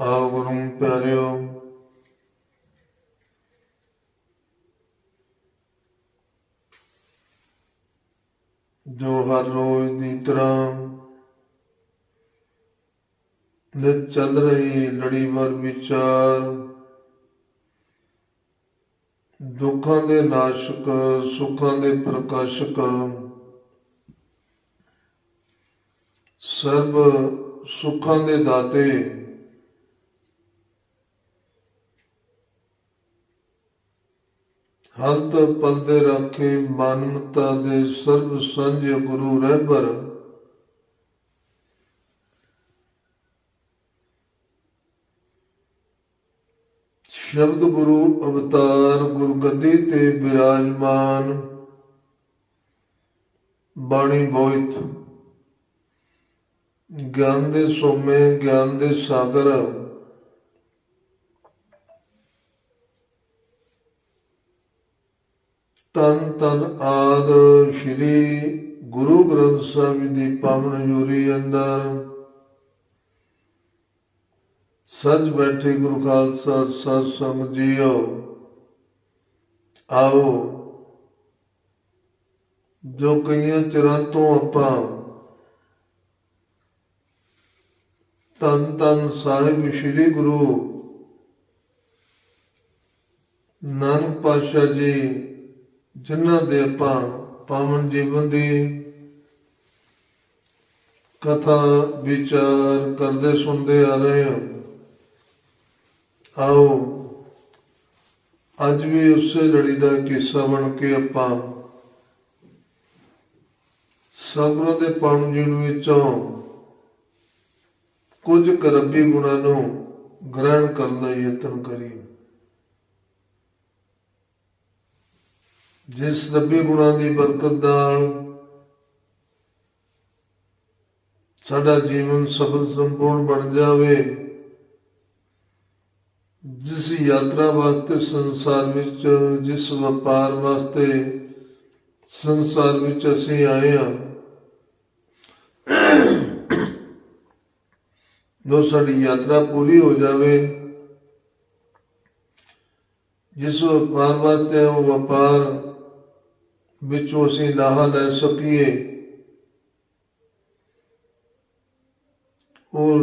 ਆਓ ਗੁਰੂ ਪਿਆਰਿਓ। ਜੋ ਹਰ ਰੋਜ਼ ਦੀ ਤਰ੍ਹਾਂ ਨਿਤ ਚੱਲ ਰਹੀ ਲੜੀਵਾਰ ਵਿਚਾਰ, ਦੁੱਖਾਂ ਦੇ ਨਾਸ਼ਕ, ਸੁੱਖਾਂ ਦੇ ਪ੍ਰਕਾਸ਼ਕ, ਸਰਬ ਸੁੱਖਾਂ ਦੇ ਦਾਤੇ ਹੰਤ ਪਲਦੇ ਰੱਖੇ ਮਾਨਵਤਾ ਦੇ ਸਰਬ ਸੰਜ ਗੁਰੂ ਰਹਿਬਰ ਸ਼ਬਦ ਗੁਰੂ ਅਵਤਾਰ ਗੁਰਗੱਦੀ ਤੇ ਬਿਰਾਜਮਾਨ ਬਾਣੀ ਬੋਇਤ। ਗਿਆਨ ਦੇ ਸੋਮੇ, ਗਿਆਨ ਦੇ ਸਾਗਰ। ਤਨ ਤਨ ਆਦ ਸ਼੍ਰੀ ਗੁਰੂ ਗ੍ਰੰਥ ਸਾਹਿਬ ਜੀ ਦੀ ਪਾਵਨ ਜੂਰੀ ਅੰਦਰ ਸੱਜ ਬੈਠੇ ਗੁਰੂ ਖਾਲਸਾ ਸਤ ਸੰਗ ਜੀਓ, ਆਓ। ਜੋ ਕਈਆਂ ਚਿਰਾਂ ਤੋਂ ਆਪਾਂ ਤਨ ਤਨ ਸਾਹਿਬ ਸ੍ਰੀ ਗੁਰੂ ਨਾਨਕ ਪਾਤਸ਼ਾਹ ਜੀ ਜਿਨ੍ਹਾਂ ਦੇ ਆਪਾਂ ਪਾਵਨ ਜੀਵਨ ਦੀ ਕਥਾ, ਵਿਚਾਰ ਕਰਦੇ, ਸੁਣਦੇ ਆ ਰਹੇ ਹਾਂ। ਆਓ, ਅੱਜ ਵੀ ਉਸੇ ਲੜੀ ਦਾ ਕਿੱਸਾ ਬਣ ਕੇ ਆਪਾਂ ਸਤਿਗੁਰਾਂ ਦੇ ਪਾਵਨ ਜੀਵਨ ਵਿੱਚੋਂ ਕੁਝ ਕਰਬੀ ਗੁਣਾਂ ਨੂੰ ਗ੍ਰਹਿਣ ਕਰਨ ਦਾ ਯਤਨ ਕਰੀਏ। ਜਿਸ ਰੱਬੀ ਗੁਣਾਂ ਦੀ ਬਰਕਤ ਨਾਲ ਸਾਡਾ ਜੀਵਨ ਸਫਲ ਸੰਪੂਰਨ ਬਣ ਜਾਵੇ, ਜਿਸ ਯਾਤਰਾ ਵਾਸਤੇ ਸੰਸਾਰ ਵਿੱਚ, ਜਿਸ ਵਪਾਰ ਵਾਸਤੇ ਸੰਸਾਰ ਵਿੱਚ ਅਸੀਂ ਆਏ ਹਾਂ, ਜੋ ਸਾਡੀ ਯਾਤਰਾ ਪੂਰੀ ਹੋ ਜਾਵੇ, ਜਿਸ ਵਪਾਰ ਵਾਸਤੇ ਉਹ ਵਪਾਰ ਵਿੱਚੋਂ ਅਸੀਂ ਨਾ ਲੈ ਸਕੀਏ। ਔਰ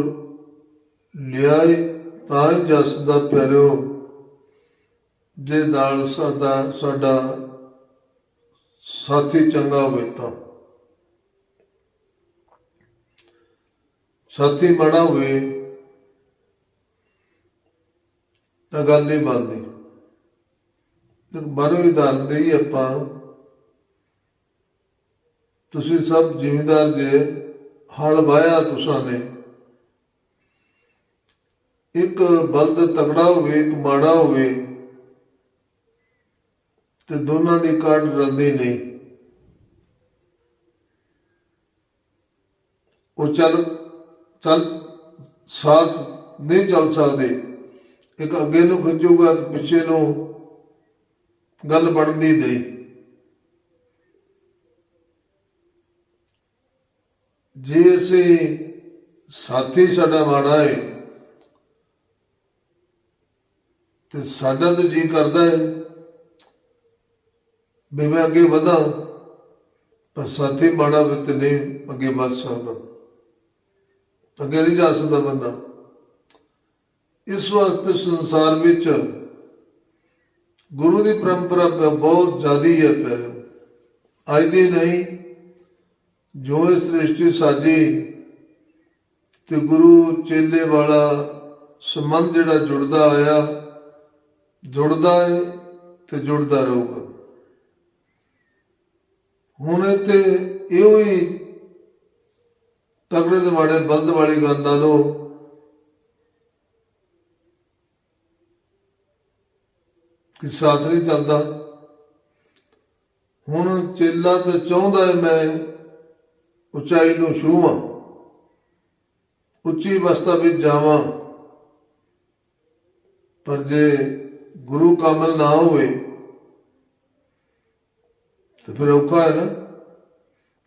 ਲਿਆਏ ਤਾਂ ਹੀ ਜਸ ਦਾ ਪਿਆਰਿਓ, ਜੇ ਨਾਲ ਸਾਡਾ ਸਾਡਾ ਸਾਥੀ ਚੰਗਾ ਹੋਵੇ ਤਾਂ। ਸਾਥੀ ਮਾੜਾ ਹੋਵੇ ਤਾਂ ਗੱਲ ਨਹੀਂ ਬਣਦੀ। ਤੇ ਬਾਰੇ ਉਦਾਹਰਨ ਦੇਈ ਆਪਾਂ। ਤੁਸੀਂ ਸਭ ਜਿਮੀਦਾਰ ਜੇ, ਹਲ ਵਾਇਆ ਤੁਸਾਂ ਨੇ। ਇੱਕ ਬਲਦ ਤਗੜਾ ਹੋਵੇ, ਇੱਕ ਮਾੜਾ ਹੋਵੇ, ਤੇ ਦੋਨਾਂ ਦੀ ਕਾਢ ਰਲਦੀ ਨਹੀਂ। ਉਹ ਚੱਲ ਚੱਲ, ਸਾਥ ਨਹੀਂ ਚੱਲ ਸਕਦੇ। ਇੱਕ ਅੱਗੇ ਨੂੰ ਖਿੱਚੂਗਾ ਤੇ ਪਿੱਛੇ ਨੂੰ ਗੱਲ ਬਣਦੀ ਨਹੀਂ। ਜੇ ਅਸੀਂ ਸਾਥੀ ਸਾਡਾ ਮਾੜਾ ਹੈ ਤੇ ਸਾਡਾ ਤਾਂ ਜੀ ਕਰਦਾ ਹੈ ਵੀ ਮੈਂ ਅੱਗੇ ਵਧਾਂ, ਪਰ ਸਾਥੀ ਮਾੜਾ ਵੀ ਤੇ ਨਹੀਂ ਅੱਗੇ ਵੱਧ ਸਕਦਾ। ਅੱਗੇ ਨਹੀਂ ਜਾ ਸਕਦਾ ਬੰਦਾ। ਇਸ ਵਾਸਤੇ ਸੰਸਾਰ ਵਿੱਚ ਗੁਰੂ ਦੀ ਪਰੰਪਰਾ ਬਹੁਤ ਜ਼ਿਆਦੀ ਹੈ, ਪਰ ਅੱਜ ਦੀ ਨਹੀਂ ਜੋ ਇਸ ਸ੍ਰਿਸ਼ਟੀ ਸਾਜੀ ਤੇ ਗੁਰੂ ਚੇਲੇ ਵਾਲਾ ਸੰਬੰਧ ਜਿਹੜਾ ਜੁੜਦਾ ਆਇਆ, ਜੁੜਦਾ ਹੈ ਤੇ ਜੁੜਦਾ ਰਹੂਗਾ। ਹੁਣ ਇੱਥੇ ਇਹੋ ਹੀ ਤਗੜੇ ਦੇ ਮਾੜੇ ਬੰਦ ਵਾਲੀ ਗੱਲ ਨਾਲੋਂ ਕਿ ਸਾਥ ਨਹੀਂ ਚੱਲਦਾ ਹੁਣ ਚੇਲਾ ਤਾਂ ਚਾਹੁੰਦਾ ਹੈ ਮੈਂ ਉਚਾਈ ਨੂੰ ਛੂਵਾਂ, ਉੱਚੀ ਅਵਸਥਾ ਵਿੱਚ ਜਾਵਾਂ। ਪਰ ਜੇ ਗੁਰੂ ਕਾਮਲ ਨਾ ਹੋਵੇ, ਤਾਂ ਫਿਰ ਔਖਾ ਹੈ ਨਾ।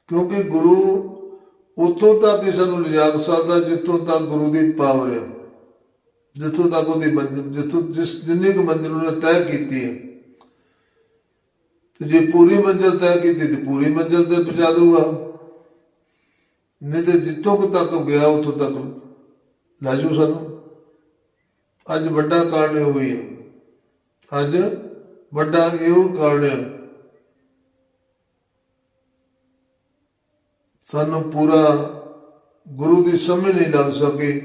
ਕਿਉਂਕਿ ਗੁਰੂ ਉਤੋਂ ਤੱਕ ਹੀ ਸਾਨੂੰ ਲਿਜਾ ਸਕਦਾ ਜਿੱਥੋਂ ਤੱਕ ਗੁਰੂ ਦੀ ਪਾਵਰ ਹੈ, ਜਿੱਥੋਂ ਤੱਕ ਉਹਦੀ ਮੰਜ਼ਿਲ, ਜਿੱਥੋਂ ਜਿਸ, ਜਿੰਨੀ ਕੁ ਮੰਜ਼ਿਲ ਉਹਨੇ ਤੈਅ ਕੀਤੀ ਹੈ। ਤੇ ਜੇ ਪੂਰੀ ਮੰਜ਼ਿਲ ਤੈਅ ਕੀਤੀ, ਤੇ ਪੂਰੀ ਮੰਜ਼ਿਲ ਤੇ ਪਹੁੰਚਾ ਦੂਗਾ ਨਹੀਂ ਤੇ ਜਿੱਥੋਂ ਕੁ ਤੱਕ ਗਿਆ, ਉੱਥੋਂ ਤੱਕ ਲੈ ਲਾਜੂ ਸਾਨੂੰ। ਅੱਜ ਵੱਡਾ ਕਾਰਨ ਇਹ ਹੋਈ ਹੈ। ਅੱਜ ਵੱਡਾ ਇਹੋ ਕਾਰਨ ਹੈ। ਸਾਨੂੰ ਪੂਰਾ ਗੁਰੂ ਦੀ ਸਮਝ ਨਹੀਂ ਲੱਗ ਸਕੀ।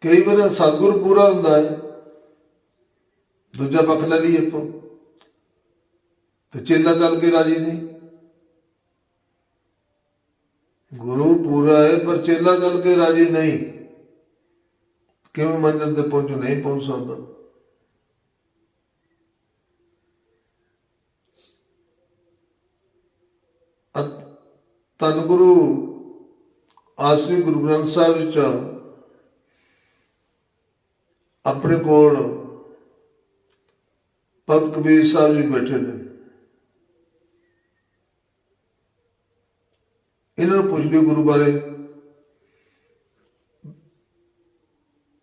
ਕਈ ਵਾਰ ਸਤਿਗੁਰ ਪੂਰਾ ਹੁੰਦਾ ਹੈ। ਦੂਜਾ ਪੱਖ ਲੈ ਲਈਏ ਆਪਾਂ। ਤੇ ਚੇਲਾ ਚੱਲ ਕੇ ਰਾਜੀ ਨਹੀਂ। ਗੁਰੂ ਪੂਰਾ ਹੈ, ਪਰ ਚੇਲਾ ਚੱਲ ਕੇ ਰਾਜੀ ਨਹੀਂ। ਕਿਵੇਂ ਮੰਜ਼ਿਲ ਤੇ ਪਹੁੰਚ ਨਹੀਂ ਪਹੁੰਚ ਸਕਦਾ? ਅਤ- ਧੰਨ ਗੁਰੂ ਆਸਰੀ ਗੁਰੂ ਗ੍ਰੰਥ ਸਾਹਿਬ ਵਿੱਚ ਆਪਣੇ ਕੋਲ ਭਗਤ ਕਬੀਰ ਸਾਹਿਬ ਜੀ ਬੈਠੇ ਨੇ। ਇਹਨਾਂ ਨੂੰ ਪੁੱਛ ਲਿਓ ਗੁਰੂ ਬਾਰੇ।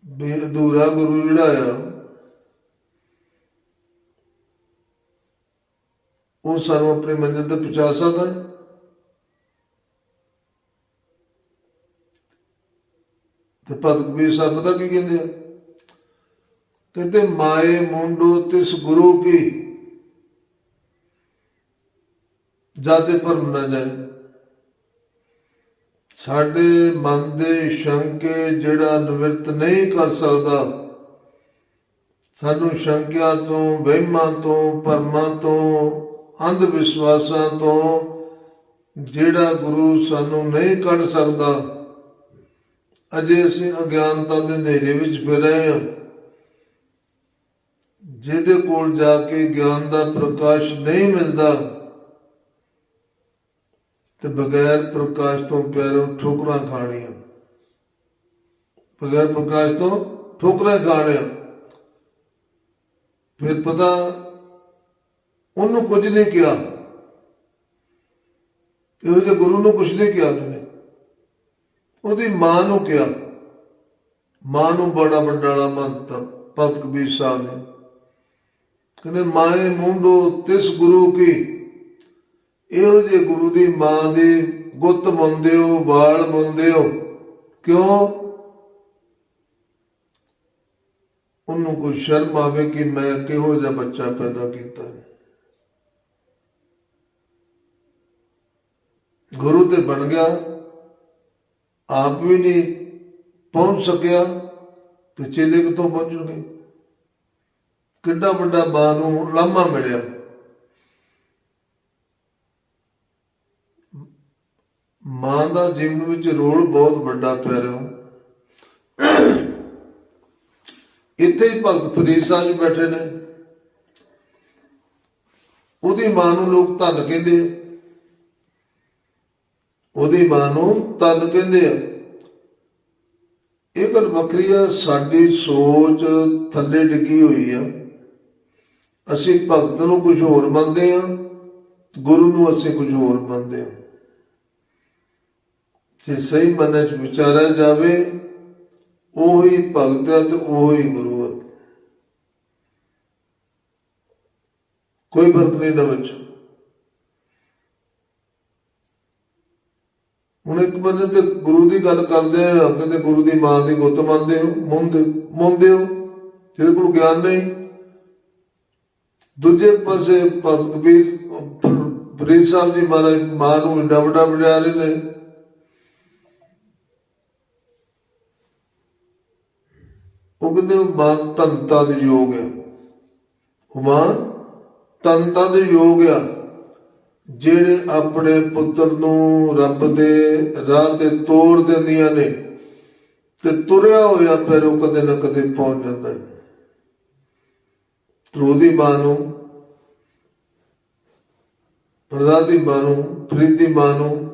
ਬੇ ਅਧੂਰਾ ਗੁਰੂ ਜਿਹੜਾ ਆ, ਉਹ ਸਾਨੂੰ ਆਪਣੇ ਮੰਜ਼ਿਲ ਤੇ ਪਹੁੰਚਾ ਸਕਦਾ ਹੈ। ਤੇ ਭਗਤ ਕਬੀਰ ਸਾਹਿਬ ਪਤਾ ਕੀ ਕਹਿੰਦੇ ਆ? ਕਹਿੰਦੇ, ਮਾਏ ਮੁੰਡੋ, ਤਿਸ ਗੁਰੂ ਕੀ? ਜਾਤੇ ਪਰਮ ਨਾ ਜਾਏ। ਸਾਡੇ ਮਨ ਦੇ ਸ਼ੰਕੇ ਜਿਹੜਾ ਨਿਵਰਤ ਨਹੀਂ ਕਰ ਸਕਦਾ, ਸਾਨੂੰ ਸ਼ੰਕਿਆ ਤੋਂ, ਵਹਿਮਾਂ ਤੋਂ ਪਰਮਾਂ ਤੋਂ ਅੰਧ ਵਿਸ਼ਵਾਸਾਂ ਤੋਂ ਜਿਹੜਾ ਗੁਰੂ ਸਾਨੂੰ ਨਹੀਂ ਕੱਢ ਸਕਦਾ, ਅਜੇ ਅਸੀਂ ਅਗਿਆਨਤਾ ਦੇ ਹਨੇਰੇ ਵਿੱਚ ਫਿਰ ਰਹੇ ਹਾਂ। ਜਿਹਦੇ ਕੋਲ ਜਾ ਕੇ ਗਿਆਨ ਦਾ ਪ੍ਰਕਾਸ਼ ਨਹੀਂ ਮਿਲਦਾ ਤੇ ਬਗੈਰ ਪ੍ਰਕਾਸ਼ ਤੋਂ ਪੈਰੋਂ ਠੋਕਰਾਂ ਖਾਣੀਆਂ। ਬਗੈਰ ਪ੍ਰਕਾਸ਼ ਤੋਂ ਠੋਕਰਾਂ ਖਾਣੀਆਂ। ਫਿਰ ਪਤਾ ਉਹਨੂੰ ਕੁਝ ਨਹੀਂ ਕਿਹਾ। ਇਹੋ ਜਿਹੇ ਗੁਰੂ ਨੂੰ ਕੁਝ ਨਹੀਂ ਕਿਹਾ ਉਹਨੇ। ਉਹਦੀ ਮਾਂ ਨੂੰ ਕਿਹਾ। ਮਾਂ ਨੂੰ ਬੜਾ ਵੱਡਾਲਾ ਮੰਨਤਾ, ਭਗਤ ਕਬੀਰ ਸਾਹਿਬ ਨੇ। ਕਹਿੰਦੇ ਮਾਏ ਮੁੰਡੋ ਤਿਸ ਗੁਰੂ ਕੀ ਇਹੋ ਜੇ ਗੁਰੂ ਦੀ ਮਾਂ ਦੀ ਗੁੱਤ ਮੰਨਦੇ ਹੋ ਬਾਲ ਮੰਨਦੇ ਹੋ ਕਿਉਂ? ਉਹਨੂੰ ਕੋਈ ਸ਼ਰਮ ਆਵੇ ਕਿ ਮੈਂ ਕਿਹੋ ਜਿਹਾ ਬੱਚਾ ਪੈਦਾ ਕੀਤਾ। ਗੁਰੂ ਤੇ ਬਣ ਗਿਆ, ਆਪ ਵੀ ਨਹੀਂ ਪਹੁੰਚ ਸਕਿਆ ਤੇ ਚੇਲੇ ਕਿੱਥੋਂ ਪਹੁੰਚਣਗੇ? ਕਿੱਡਾ ਵੱਡਾ ਮਾਂ ਨੂੰ ਲਾਮਾ ਮਿਲਿਆ। ਮਾਂ ਦਾ ਜੀਵਨ ਵਿੱਚ ਰੋਲ ਬਹੁਤ ਵੱਡਾ ਪੈ ਰਿਹਾ। ਇੱਥੇ ਹੀ ਭਗਤ ਫਰੀਦ ਸਾਹਿਬ ਜੀ ਬੈਠੇ ਨੇ। ਉਹਦੀ ਮਾਂ ਨੂੰ ਲੋਕ ਧੰਨ ਕਹਿੰਦੇ ਆ। ਉਹਦੀ ਮਾਂ ਨੂੰ ਧੰਨ ਕਹਿੰਦੇ ਆ। ਇਹ ਗੱਲ ਵੱਖਰੀ ਆ, ਸਾਡੀ ਸੋਚ ਥੱਲੇ ਡਿੱਗੀ ਹੋਈ ਆ। ਅਸੀਂ ਭਗਤ ਨੂੰ ਕੁਝ ਹੋਰ ਮੰਨਦੇ ਆ, ਗੁਰੂ ਨੂੰ ਅਸੀਂ ਕੁਝ ਹੋਰ ਮੰਨਦੇ ਆ। ਜੇ ਸਹੀ ਮਨ ਚ ਵਿਚਾਰਿਆ ਜਾਵੇ, ਉਹੀ ਭਗਤ ਹੈ ਤੇ ਉਹੀ ਗੁਰੂ ਹੈ। ਕੋਈ ਫ਼ਰਕ ਨਹੀਂ ਨਾ ਵਿੱਚ। ਹੁਣ ਇੱਕ ਬੰਦੇ ਤੇ ਗੁਰੂ ਦੀ ਗੱਲ ਕਰਦੇ ਆ, ਕਹਿੰਦੇ ਗੁਰੂ ਦੀ ਮਾਂ ਦੀ ਗੁੱਤ ਮੰਨਦੇ ਹੋ ਮੰਨਦੇ ਮੰਨਦੇ ਹੋ, ਜਿਹਦੇ ਕੋਲ ਗਿਆਨ ਨਹੀਂ। ਦੂਜੇ ਪਾਸੇ ਭਗਤ ਕਬੀਰ ਫਰੀਦ ਸਾਹਿਬ ਜੀ ਮਹਾਰਾਜ, ਮਾਂ ਨੂੰ ਇੰਡਾ ਵੱਡਾ ਵਡਿਆ ਰਹੇ ਨੇ ਉਹ ਕਹਿੰਦੇ ਉਹ ਮਾਂ ਤੰਤਾ ਯੋਗ ਹੈ। ਉਹ ਮਾਂ ਤੰਤਾ ਦੇ ਯੋਗ ਆ, ਜਿਹੜੇ ਆਪਣੇ ਪੁੱਤਰ ਨੂੰ ਰੱਬ ਦੇ ਰਾਹ ਤੇ ਤੋਰ ਦਿੰਦੀਆਂ ਨੇ ਤੇ ਤੁਰਿਆ ਹੋਇਆ ਫਿਰ ਉਹ ਕਦੇ ਨਾ ਕਦੇ ਪਹੁੰਚ ਜਾਂਦਾ ਹੈ। ਰੋਦੀ ਮਾਂ ਨੂੰ ਪ੍ਰਦਾਦੀ ਮਾਂ ਨੂੰ, ਫਰੀਦੀ ਮਾਂ ਨੂੰ